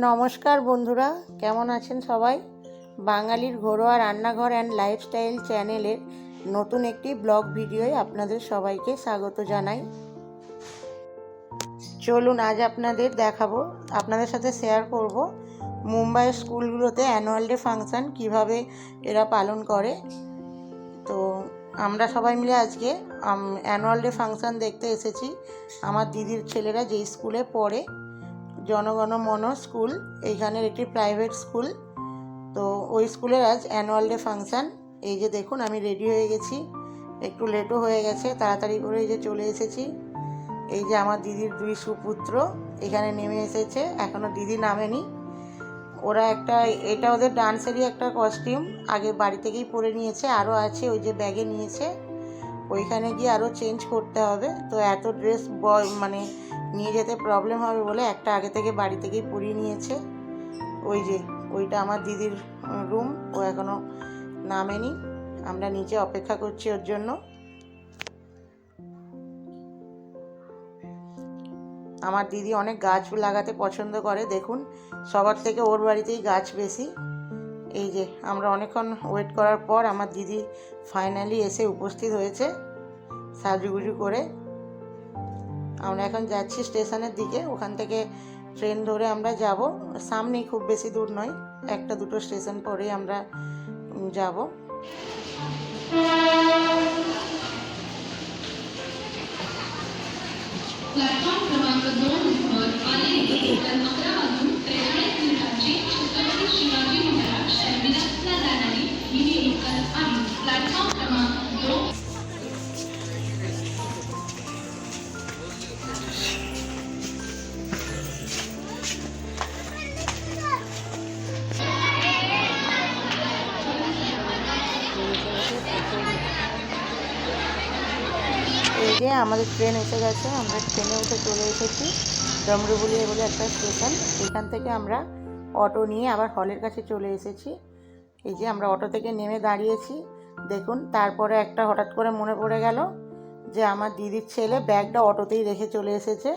নমস্কার বন্ধুরা, কেমন আছেন সবাই? বাঙালির ঘরোয়া রান্নাঘর অ্যান্ড লাইফস্টাইল চ্যানেলের নতুন একটি ব্লগ ভিডিওয় আপনাদের সবাইকে স্বাগত জানাই। চলুন, আজ আপনাদের দেখাবো, আপনাদের সাথে শেয়ার করব মুম্বাইয়ের স্কুলগুলোতে অ্যানুয়াল ডে ফাংশান কীভাবে এরা পালন করে। তো আমরা সবাই মিলে আজকে অ্যানুয়াল ডে ফাংশান দেখতে এসেছি। আমার দিদির ছেলেরা যেই স্কুলে পড়ে জনগণ মন স্কুল, এইখানের একটি প্রাইভেট স্কুল তো ওই স্কুলের আজ অ্যানুয়াল ডে ফাংশান এই যে দেখুন, আমি রেডি হয়ে গেছি। একটু লেটও হয়ে গেছে, তাড়াতাড়ি করে এই যে চলে এসেছি। এই যে আমার দিদির দুই সুপুত্র, এখানে নেমে এসেছে এখনও দিদি নামেনি। ওরা একটা, এটা ওদের ডান্সেরই একটা কস্টিউম আগে বাড়ি থেকেই পরে নিয়েছে আরও আছে, ওই যে ব্যাগে নিয়েছে। ওইখানে গিয়ে আরও চেঞ্জ করতে হবে। তো এত ড্রেস মানে নিয়ে যেতে প্রবলেম হবে বলে একটা আগে থেকে বাড়ি থেকেই পরিয়ে নিয়েছে। ওই যে, ওইটা আমার দিদির রুম ও এখনও নামেনি। আমরা নিচে অপেক্ষা করছি ওর জন্য। আমার দিদি অনেক গাছ লাগাতে পছন্দ করে, দেখুন। সবার থেকে ওর বাড়িতেই গাছ বেশি। এই যে, আমরা অনেকক্ষণ ওয়েট করার পর আমার দিদি ফাইনালি এসে উপস্থিত হয়েছে সাজুগুজু করে। আমরা এখন যাচ্ছি স্টেশনের দিকে ওখান থেকে ট্রেন ধরে আমরা যাব সামনেই খুব বেশি দূর নয় একটা দুটো স্টেশন পরেই আমরা যাব प्लॅटफॉर्म क्रमांक दोन वर आलेली एकाल अकरा वाजून त्रेचाळीस मिनिटांची छत्रपती शिवाजी আমাদের ট্রেন এসে গেছে। আমরা ট্রেনে উঠে চলে এসেছি। ডমরুবুলিয়া বলে একটা স্টেশন সেখান থেকে আমরা অটো নিয়ে আবার হলের কাছে চলে এসেছি। এই যে আমরা অটো থেকে নেমে দাঁড়িয়েছি। দেখুন, তারপরে একটা হঠাৎ করে মনে পড়ে গেল যে আমার দিদির ছেলে ব্যাগটা অটোতেই রেখে চলে এসেছে।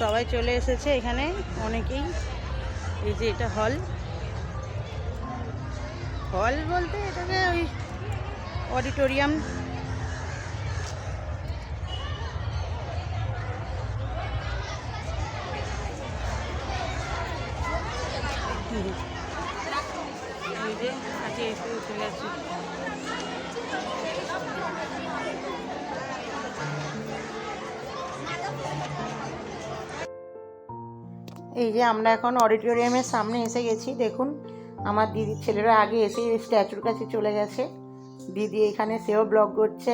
সবাই চলে এসেছে এখানে, অনেকেই। এই যে এটা হল হল বলতে এটাকে ওই অডিটোরিয়াম এই যে এসে উঠে গেছে এই যে আমরা এখন অডিটোরিয়ামের সামনে এসে গেছি, দেখুন। আমার দিদির ছেলেরা আগে এসে স্ট্যাচুর কাছে চলে গেছে। দিদি এখানে সেও ব্লগ করছে।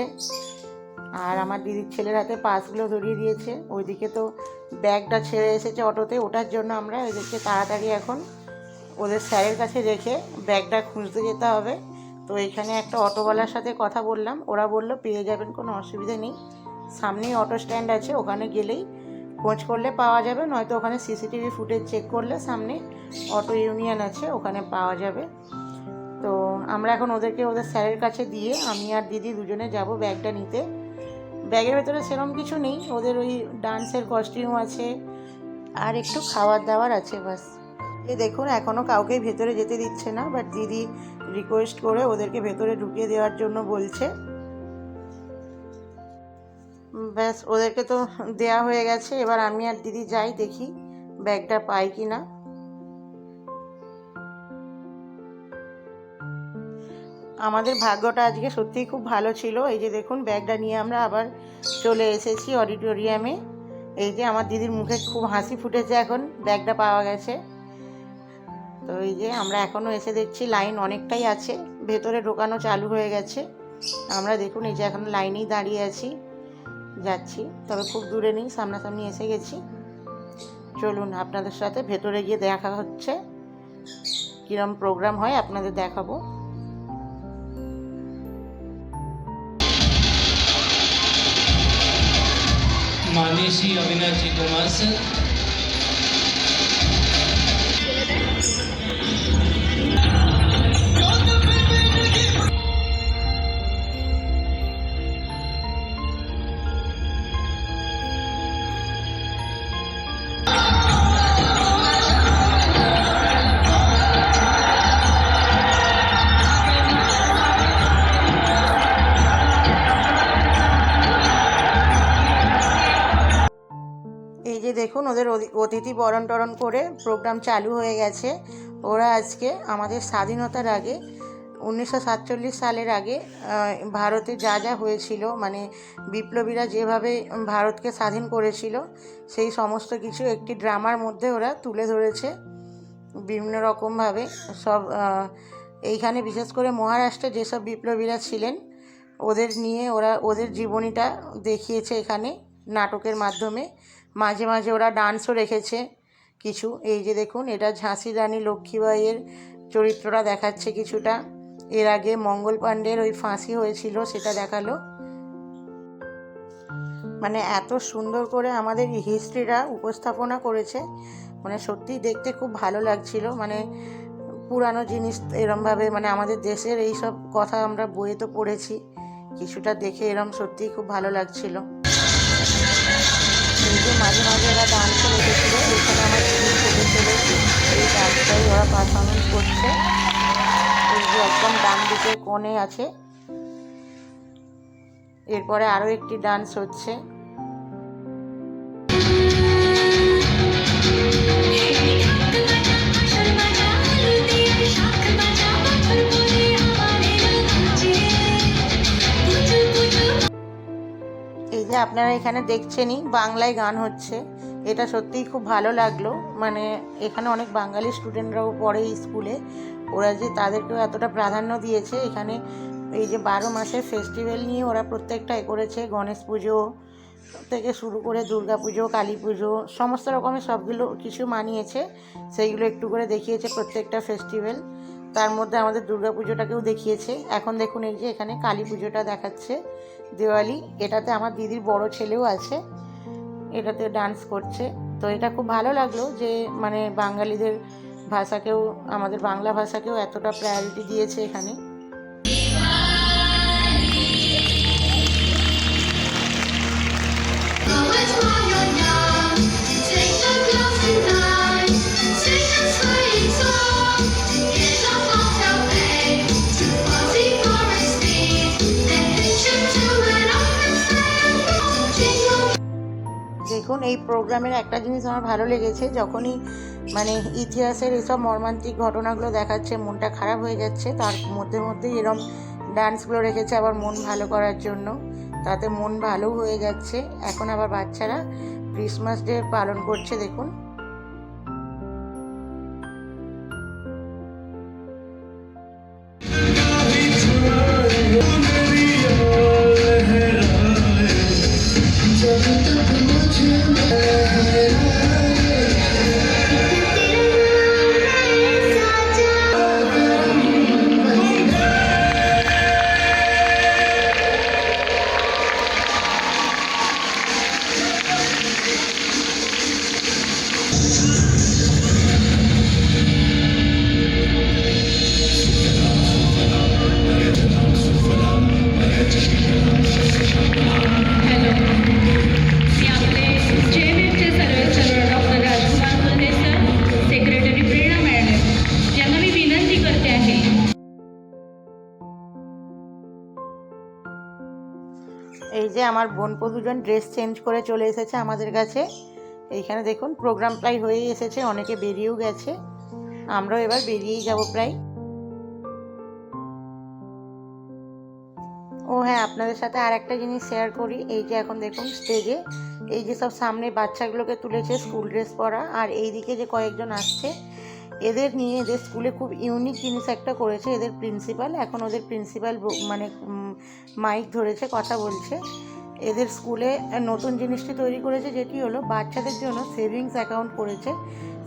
আর আমার দিদির ছেলের হাতে পাসগুলো ধরিয়ে দিয়েছে। ওইদিকে তো ব্যাগটা ছেড়ে এসেছে অটোতে, ওটার জন্য আমরা ওদেরকে তাড়াতাড়ি এখন ওদের স্যারের কাছে রেখে ব্যাগটা খুঁজতে যেতে হবে। তো এখানে একটা অটোওয়ালার সাথে কথা বললাম। ওরা বলল, পেয়ে যাবেন, কোনো অসুবিধা নেই। সামনেই অটো স্ট্যান্ড আছে, ওখানে গেলেই খোঁজ করলে পাওয়া যাবে, নয়তো ওখানে সিসিটিভি ফুটেজ চেক করলে সামনে অটো ইউনিয়ন আছে, ওখানে পাওয়া যাবে। তো আমরা এখন ওদেরকে ওদের স্যারের কাছে দিয়ে আমি আর দিদি দুজনে যাব ব্যাগটা নিতে। ব্যাগের ভেতরে সেরকম কিছু নেই, ওদের ওই ডান্সের কস্টিউম আছে, আর একটু খাবার দাবার আছে বাস। এ দেখুন এখনও কাউকেই ভেতরে যেতে দিচ্ছে না বাট দিদি রিকোয়েস্ট করে ওদেরকে ভেতরে ঢুকিয়ে দেওয়ার জন্য বলছে। ব্যাস, ওদেরকে তো দেয়া হয়ে গেছে। এবার আমি আর দিদি যাই, দেখি ব্যাগটা পাই কি না। আমাদের ভাগ্যটা আজকে সত্যিই খুব ভালো ছিল। এই যে দেখুন, ব্যাগটা নিয়ে আমরা আবার চলে এসেছি অডিটোরিয়ামে। এই যে আমার দিদির মুখে খুব হাসি ফুটেছে এখন, ব্যাগটা পাওয়া গেছে। তো এই যে আমরা এখনও এসে দেখছি, লাইন অনেকটাই আছে। ভেতরে ঢোকানো চালু হয়ে গেছে। আমরা দেখুন, এই যে এখন লাইনেই দাঁড়িয়ে আছি। যাচ্ছি তবে খুব দূরে নেই সামনাসামনি এসে গেছি চলুন আপনাদের সাথে ভেতরে গিয়ে দেখা হচ্ছে কিরম প্রোগ্রাম হয় আপনাদের দেখাবো माननीय श्री अविनाश जी कुमार सर অতিথি বরণ টরণ করে প্রোগ্রাম চালু হয়ে গেছে। ওরা আজকে আমাদের স্বাধীনতার আগে, উনিশশো সাতচল্লিশ সালের আগে ভারতে যা যা হয়েছিল মানে বিপ্লবীরা যেভাবে ভারতকে স্বাধীন করেছিল, সেই সমস্ত কিছু একটি ড্রামার মধ্যে ওরা তুলে ধরেছে। বিভিন্ন রকমভাবে সব এইখানে বিশেষ করে মহারাষ্ট্রে যেসব বিপ্লবীরা ছিলেন, ওদের নিয়ে ওরা, ওদের জীবনীটা দেখিয়েছে এখানে নাটকের মাধ্যমে। মাঝে মাঝে ওরা ডান্সও রেখেছে কিছু। এই যে দেখুন, এটা ঝাঁসি রানী লক্ষ্মীবাইয়ের চরিত্রটা দেখাচ্ছে কিছুটা। এর আগে মঙ্গল পাণ্ডের ওই ফাঁসি হয়েছিল, সেটা দেখাল। মানে এত সুন্দর করে আমাদের হিস্ট্রিটা উপস্থাপনা করেছে। মানে সত্যিই দেখতে খুব ভালো লাগছিল। মানে পুরানো জিনিস এরমভাবে মানে আমাদের দেশের এই সব কথা আমরা বইয়ে তো পড়েছি। কিছুটা দেখে এরম সত্যিই খুব ভালো লাগছিল। যে মাঝে মাঝে ওরা ডান্সও রেখেছিলো এখানে আমার স্কুল ছেলে ছেলে এই ডান্সটাই ওরা পারফরমেন্স করছে। এই যে একদম ডান দিকে কোণে আছে। এরপরে আরও একটি ডান্স হচ্ছে। যে আপনারা এখানে দেখছেনই বাংলায় গান হচ্ছে। এটা সত্যিই খুব ভালো লাগল। মানে এখানে অনেক বাঙালি স্টুডেন্টরাও পড়ে স্কুলে। ওরা যে তাদেরকেও এতটা প্রাধান্য দিয়েছে। এখানে এই যে বারো মাসের ফেস্টিভ্যাল নিয়ে ওরা প্রত্যেকটা এ করেছে। গণেশ পুজো থেকে শুরু করে দুর্গা পুজো, কালী পুজো, সমস্ত রকমের সবগুলো কিছু মানিয়েছে। সেইগুলো একটু করে দেখিয়েছে প্রত্যেকটা ফেস্টিভ্যাল। তার মধ্যে আমাদের দুর্গা পুজোটাকেও দেখিয়েছে। এখন দেখুন এই যে এখানে কালী পুজোটা দেখাচ্ছে দেওয়ালি। এটাতে আমার দিদির বড় ছেলেও আছে, এটাতে ডান্স করছে। তো এটা খুব ভালো লাগল যে মানে বাঙালিদের ভাষাকেও, আমাদের বাংলা ভাষাকেও এতটা প্রায়োরিটি দিয়েছে এখানে। প্রোগ্রামের একটা জিনিস আমার ভালো লেগেছে, যখনই মানে ইতিহাসের এসব মর্মান্তিক ঘটনাগুলো দেখাচ্ছে, মনটা খারাপ হয়ে যাচ্ছে, তার মধ্যে মধ্যেই এরম ডান্সগুলো রেখেছে আবার মন ভালো করার জন্য। তাতে মন ভালো হয়ে যাচ্ছে। এখন আবার বাচ্চারা ক্রিসমাস ডে পালন করছে, দেখুন। আমার বোনপো দুজন ড্রেস চেঞ্জ করে চলে এসেছে আমাদের কাছে। এইখানে দেখুন প্রোগ্রাম প্রায় হয়েই এসেছে, অনেকে বেরিয়েও গেছে। আমরাও এবার বেরিয়েই যাব প্রায়। ও হ্যাঁ আপনাদের সাথে আর একটা জিনিস শেয়ার করি। এই যে এখন দেখুন স্টেজে এই যে সব সামনে বাচ্চাগুলোকে তুলেছে স্কুল ড্রেস পরা, আর এই দিকে যে কয়েকজন আসছে, এদের নিয়ে এদের স্কুলে খুব ইউনিক জিনিস একটা করেছে এদের প্রিন্সিপাল এখন ওদের প্রিন্সিপাল মানে মাইক ধরেছে, কথা বলছে। এদের স্কুলে নতুন জিনিসটি তৈরি করেছে, যেটি হলো বাচ্চাদের জন্য সেভিংস অ্যাকাউন্ট করেছে।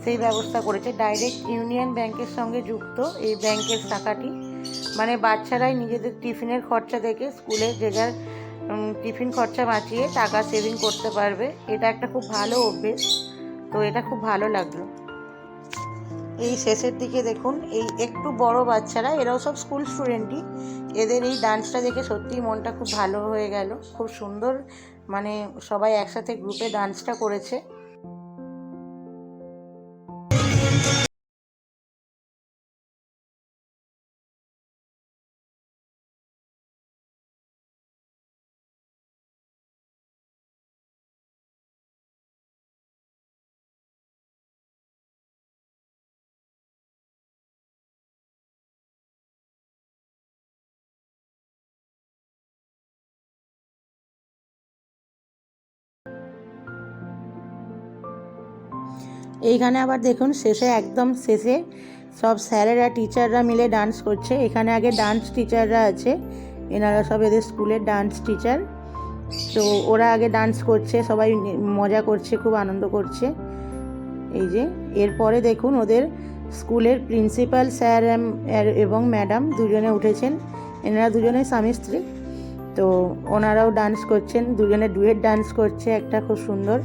সেই ব্যবস্থা করেছে। ডাইরেক্ট ইউনিয়ন ব্যাংকের সঙ্গে যুক্ত এই ব্যাংকের টাকাটি মানে বাচ্চারাই নিজেদের টিফিনের খরচা থেকে স্কুলে যে যার টিফিন খরচা বাঁচিয়ে টাকা সেভিং করতে পারবে। এটা একটা খুব ভালো অভ্যেস। তো এটা খুব ভালো লাগল। এই শেষের দিকে দেখুন, এই একটু বড় বাচ্চারা, এরাও সব স্কুল স্টুডেন্টই এদের এই ডান্সটা দেখে সত্যিই মনটা খুব ভালো হয়ে গেল। খুব সুন্দর মানে সবাই একসাথে গ্রুপে ডান্সটা করেছে। এইখানে আবার দেখুন, শেষে একদম শেষে সব স্যারেরা, টিচাররা মিলে ডান্স করছে। এখানে আগে ডান্স টিচাররা আছে। এনারা সব এদের স্কুলের ডান্স টিচার তো ওরা আগে ডান্স করছে, সবাই মজা করছে, খুব আনন্দ করছে। এই যে, এরপরে দেখুন, ওদের স্কুলের প্রিন্সিপাল স্যার এবং ম্যাডাম দুজনে উঠেছেন। এনারা দুজনে স্বামী স্ত্রী। তো ওনারাও ডান্স করছেন, দুজনে ডুয়েট ডান্স করছে, একটা খুব সুন্দর।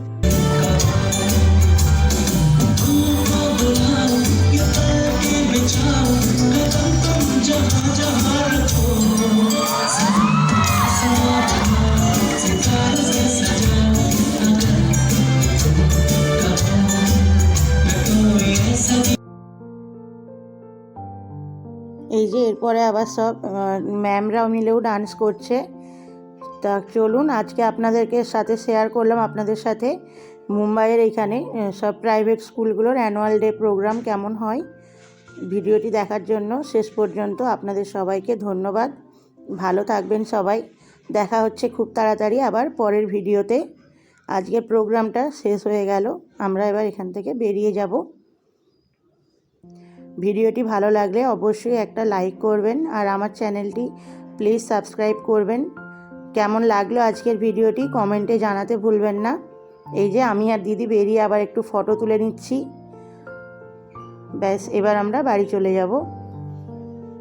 এই যে এরপরে আবার সব ম্যামরাও মিলেও ডান্স করছে। তা চলুন, আজকে আপনাদেরকে সাথে শেয়ার করলাম আপনাদের সাথে মুম্বাইয়ের এইখানে সব প্রাইভেট স্কুলগুলোর অ্যানুয়াল ডে প্রোগ্রাম কেমন হয়। ভিডিওটি দেখার জন্য শেষ পর্যন্ত আপনাদের সবাইকে ধন্যবাদ। ভালো থাকবেন সবাই। দেখা হচ্ছে খুব তাড়াতাড়ি আবার পরের ভিডিওতে। আজকে প্রোগ্রামটা শেষ হয়ে গেল। আমরা এবার এখান থেকে বেরিয়ে যাব। ভিডিওটি ভালো লাগলে অবশ্যই একটা লাইক করবেন আর আমার চ্যানেলটি প্লিজ সাবস্ক্রাইব করবেন। কেমন লাগল আজকের ভিডিওটি কমেন্টে জানাতে ভুলবেন না। এই যে আমি আর দিদি বেরিয়ে আবার একটু ফটো তুলে নিচ্ছি। ব্যাস, এবার আমরা বাড়ি চলে যাব।